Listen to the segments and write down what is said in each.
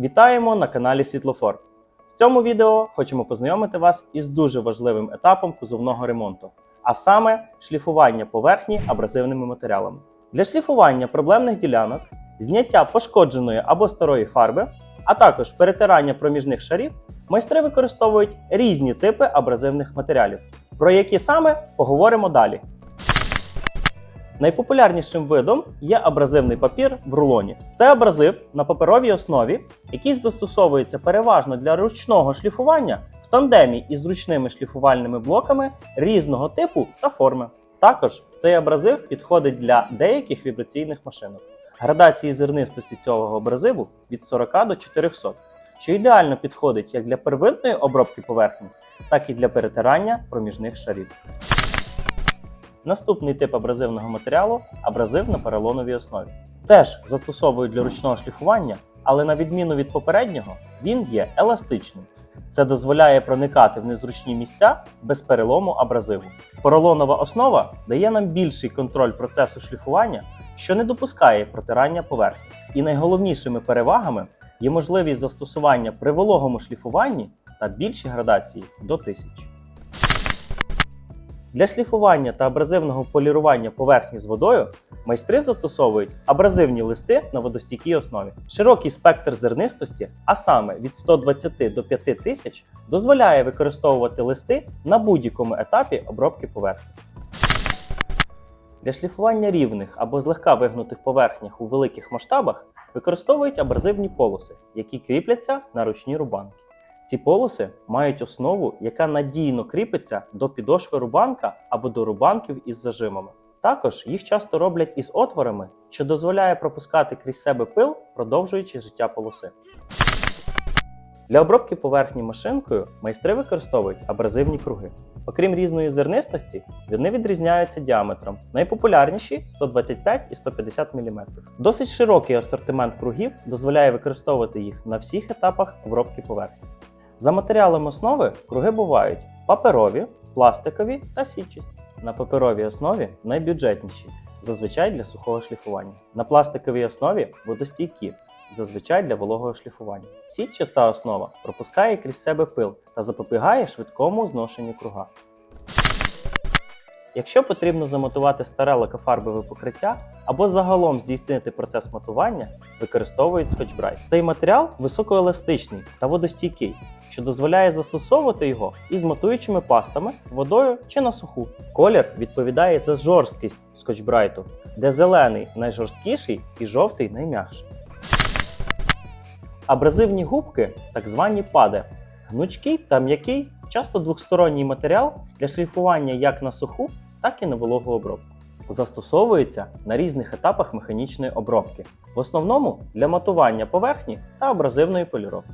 Вітаємо на каналі Світлофор. В цьому відео хочемо познайомити вас із дуже важливим етапом кузовного ремонту, а саме шліфування поверхні абразивними матеріалами. Для шліфування проблемних ділянок, зняття пошкодженої або старої фарби, а також перетирання проміжних шарів, майстри використовують різні типи абразивних матеріалів, про які саме поговоримо далі. Найпопулярнішим видом є абразивний папір в рулоні. Це абразив на паперовій основі, який застосовується переважно для ручного шліфування в тандемі із ручними шліфувальними блоками різного типу та форми. Також цей абразив підходить для деяких вібраційних машинок. Градації зернистості цього абразиву від 40 до 400, що ідеально підходить як для первинної обробки поверхні, так і для перетирання проміжних шарів. Наступний тип абразивного матеріалу абразив на поролоновій основі. Теж застосовують для ручного шліфування, але на відміну від попереднього, він є еластичним. Це дозволяє проникати в незручні місця без перелому абразиву. Поролонова основа дає нам більший контроль процесу шліфування, що не допускає протирання поверхні. І найголовнішими перевагами є можливість застосування при вологому шліфуванні та більші градації до 1000. Для шліфування та абразивного полірування поверхні з водою майстри застосовують абразивні листи на водостійкій основі. Широкий спектр зернистості, а саме від 120 до 5000, дозволяє використовувати листи на будь-якому етапі обробки поверхні. Для шліфування рівних або злегка вигнутих поверхнях у великих масштабах використовують абразивні полоси, які кріпляться на ручні рубанки. Ці полоси мають основу, яка надійно кріпиться до підошви рубанка або до рубанків із зажимами. Також їх часто роблять із отворами, що дозволяє пропускати крізь себе пил, продовжуючи життя полоси. Для обробки поверхні машинкою майстри використовують абразивні круги. Окрім різної зернистості, вони відрізняються діаметром. Найпопулярніші 125 і 150 мм. Досить широкий асортимент кругів дозволяє використовувати їх на всіх етапах обробки поверхні. За матеріалом основи круги бувають паперові, пластикові та сітчасті. На паперовій основі найбюджетніші, зазвичай для сухого шліфування. На пластиковій основі водостійкі, зазвичай для вологого шліфування. Сітчаста основа пропускає крізь себе пил та запобігає швидкому зношенню круга. Якщо потрібно замотувати старе лакофарбове покриття або загалом здійснити процес матування, використовують скотч-брайт. Цей матеріал високоеластичний та водостійкий, що дозволяє застосовувати його із матуючими пастами, водою чи на суху. Колір відповідає за жорсткість скотч-брайту, де зелений найжорсткіший і жовтий найм'якший. Абразивні губки, так звані пади, гнучкий та м'який, часто двохсторонній матеріал для шліфування як на суху, так і на вологу обробку. Застосовується на різних етапах механічної обробки, в основному для матування поверхні та абразивної поліровки.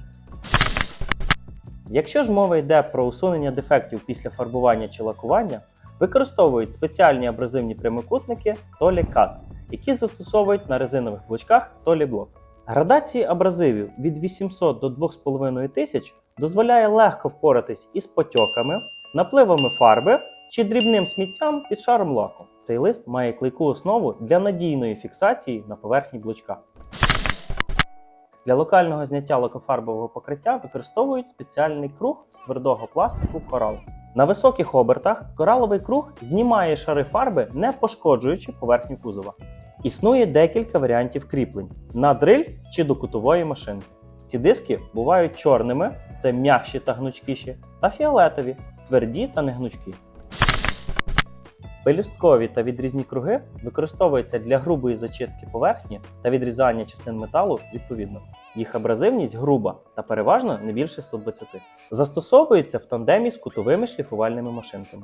Якщо ж мова йде про усунення дефектів після фарбування чи лакування, використовують спеціальні абразивні прямокутники Толі Cut, які застосовують на резинових блочках Толі Block. Градації абразивів від 800 до 2500 дозволяє легко впоратись із потьоками, напливами фарби чи дрібним сміттям під шаром лаку. Цей лист має клейку основу для надійної фіксації на поверхні блочка. Для локального зняття лакофарбового покриття використовують спеціальний круг з твердого пластику корал. На високих обертах кораловий круг знімає шари фарби, не пошкоджуючи поверхню кузова. Існує декілька варіантів кріплень на дриль чи до кутової машинки. Ці диски бувають чорними, це м'якші та гнучкіші, та фіолетові, тверді та негнучкі. Пелюсткові та відрізні круги використовуються для грубої зачистки поверхні та відрізання частин металу відповідно. Їх абразивність груба та переважно не більше 120. Застосовуються в тандемі з кутовими шліфувальними машинками.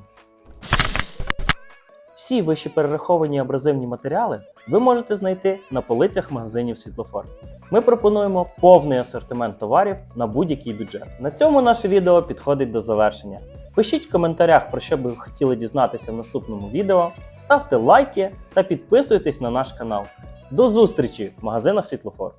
Всі вище перераховані абразивні матеріали ви можете знайти на полицях магазинів світлофор. Ми пропонуємо повний асортимент товарів на будь-який бюджет. На цьому наше відео підходить до завершення. Пишіть в коментарях, про що би ви хотіли дізнатися в наступному відео, ставте лайки та підписуйтесь на наш канал. До зустрічі в магазинах світлофор.